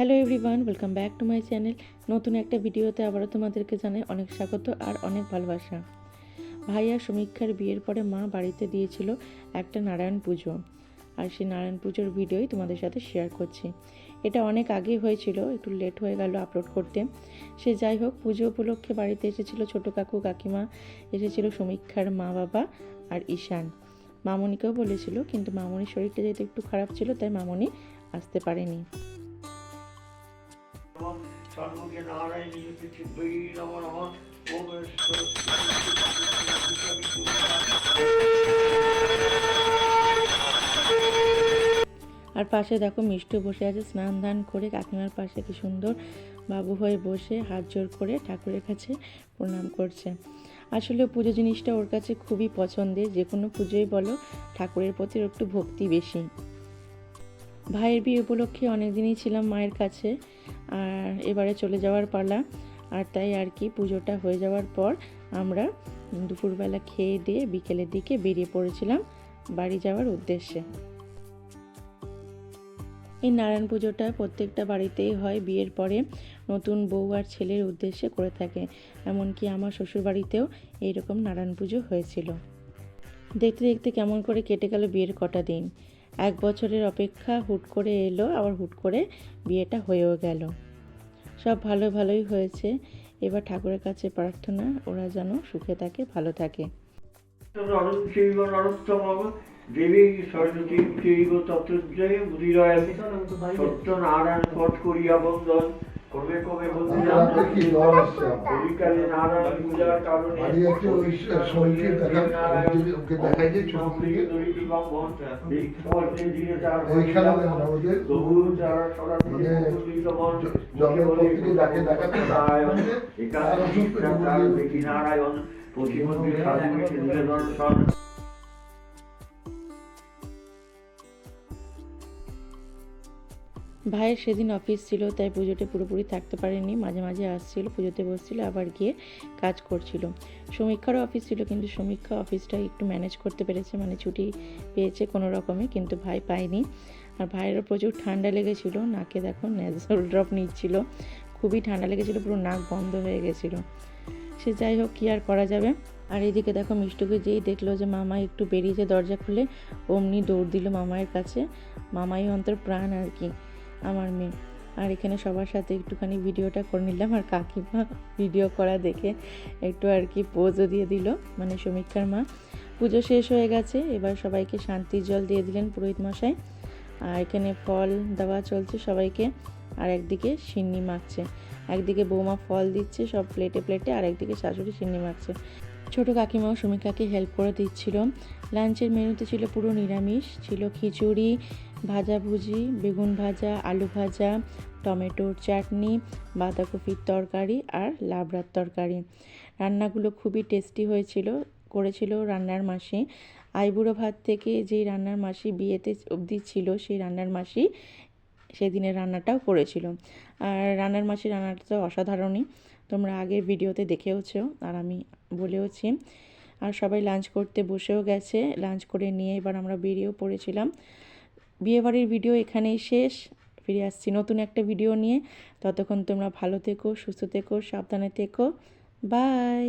Hello everyone welcome back to my channel নতুন একটা ভিডিওতে আবারও তোমাদেরকে জানাই অনেক স্বাগত আর অনেক ভালোবাসা। ভাইয়া সমীক্ষার বিয়ের পরে মা বাড়িতে দিয়েছিল একটা নারায়ণ পুজো। আর সেই নারায়ণ পুজোর ভিডিওই তোমাদের সাথে শেয়ার করছি। এটা অনেক আগেই হয়েছিল, একটু লেট হয়ে গেল আপলোড করতে। সে যাই হোক, পুজো উপলক্ষে বাড়িতে এসেছিল ছোটো কাকু, কাকিমা, এসেছিল সমীক্ষার মা বাবা আর ঈশান। মামনিকেও বলেছিল, কিন্তু মামনির শরীরটা যেহেতু একটু খারাপ ছিল, তাই মামনি আসতে পারেনি। আর পাশে দেখো মিষ্টি বসে আছে, স্নান দান করে কাকিমার পাশে কি সুন্দর বাবু হয়ে বসে হাত জোর করে ঠাকুরের কাছে প্রণাম করছে। আসলে পুজো জিনিসটা ওর কাছে খুবই পছন্দের, যে কোনো পুজোই বলো, ঠাকুরের প্রতি একটু ভক্তি বেশি। ভাইয়ের বিয়ে উপলক্ষে অনেক দিনই ছিলাম মায়ের কাছে আর এবারে চলে যাওয়ার পালা। আর তাই আর কি পুজোটা হয়ে যাওয়ার পর আমরা দুপুরবেলা খেয়ে দিয়ে বিকেলের দিকে বেরিয়ে পড়েছিলাম বাড়ি যাওয়ার উদ্দেশ্যে। এই নারায়ণ পুজোটা প্রত্যেকটা বাড়িতেই হয়, বিয়ের পরে নতুন বউ আর ছেলের উদ্দেশ্যে করে থাকে। এমনকি আমার শ্বশুর বাড়িতেও এইরকম নারায়ণ পুজো হয়েছিল। দেখতে দেখতে কেমন করে কেটে গেল বিয়ের কটা দিন। এক বছরের অপেক্ষা হুট করে এলো, আবার হুট করে বিয়েটা হয়েও গেল। সব ভালো ভালোই হয়েছে। এবার ঠাকুরের কাছে প্রার্থনা, ওরা যেন সুখে থাকে, ভালো থাকে। দেবী সরস্বতী সত্য নারায়ণ পথ করিয়া বন্দন। কবে কবে বন্দিলাম কি। কবিকালে নারায়ণ পূজার কারণে বাড়ি যাচ্ছে ওই শরীরকে দেখা- ওকে- দেখাই যে ছোট থেকে। ওইখানে দেখো ওদের নারায়ণ মানে এখানে আরও সব করে তার বলে- দেখি নারায়ণ প্রতিমন্দির সাধু দর্শন ভাইয়ের সেদিন অফিস ছিল, তাই পুজোতে পুরোপুরি থাকতে পারেনি। মাঝে মাঝে আসছিল, পুজোতে বসছিল, আবার গিয়ে কাজ করছিল। সমীক্ষারও অফিস ছিল, কিন্তু সমীক্ষা অফিসটা একটু ম্যানেজ করতে পেরেছে মানে ছুটি পেয়েছে কোনো রকমে, কিন্তু ভাই পায়নি। আর ভাইয়েরও প্রচুর ঠান্ডা লেগেছিল, নাকে দেখো ন্যাজাল ড্রপ নিচ্ছিল। খুবই ঠান্ডা লেগেছিল, পুরো নাক বন্ধ হয়ে গেছিল। সে যাই হোক, কী আর করা যাবে? আর এদিকে দেখো মিষ্টুকে যেই দেখল যে মামা একটু বেরিয়েছে দরজা খুলে, অমনি দৌড় দিল মামায়ের কাছে। মামাই অন্তর প্রাণ আর কি। আমার মেয়ে। আর এখানে সবার সাথে একটুখানি ভিডিওটা করে নিলাম। আর কাকিমা ভিডিও করা দেখে একটু আর কি পোজও দিয়ে দিল। মানে সমীক্ষার মা। পুজো শেষ হয়ে গেছে। এবার সবাইকে শান্তির জল দিয়ে দিলেন পুরোহিত মশাই। আর এখানে ফল দেওয়া চলছে সবাইকে। আর একদিকে সিন্নি মাখছে। একদিকে বৌমা ফল দিচ্ছে সব প্লেটে প্লেটে আর একদিকে শাশুড়ি সিন্নি মাখছে। ছোটো কাকিমাও সমীক্ষাকে হেল্প করে দিচ্ছিল। লাঞ্চের মেনুতে ছিল পুরো নিরামিষ। ছিল খিচুড়ি ভাজাভুজি বেগুন ভাজা, আলু ভাজা, টমেটোর চাটনি, বাঁধাকপির তরকারি আর লাবড়ার তরকারি। রান্নাগুলো খুবই টেস্টি হয়েছিল, করেছিল রান্নার মাসি। আইবুড়ো ভাত থেকে যেই রান্নার মাসি বিয়েতে অবধি ছিল, সেই রান্নার মাসি সেদিনের রান্নাটাও করেছিল। আর রান্নার মাসি রান্নাটা তো অসাধারণই। তোমরা আগের ভিডিওতে দেখেওছো আর আমি বলেওছি। আর সবাই লাঞ্চ করতে বসেও গেছে। লাঞ্চ করে নিয়ে এবার আমরা বেরিয়েও পড়েছিলাম। বিয়েবাড়ির ভিডিও এখানেই শেষ। ফিরে আসছি নতুন একটা ভিডিও নিয়ে। ততক্ষণ তোমরা ভালো থেকো, সুস্থ থেকো, সাবধানে থেকো। বাই!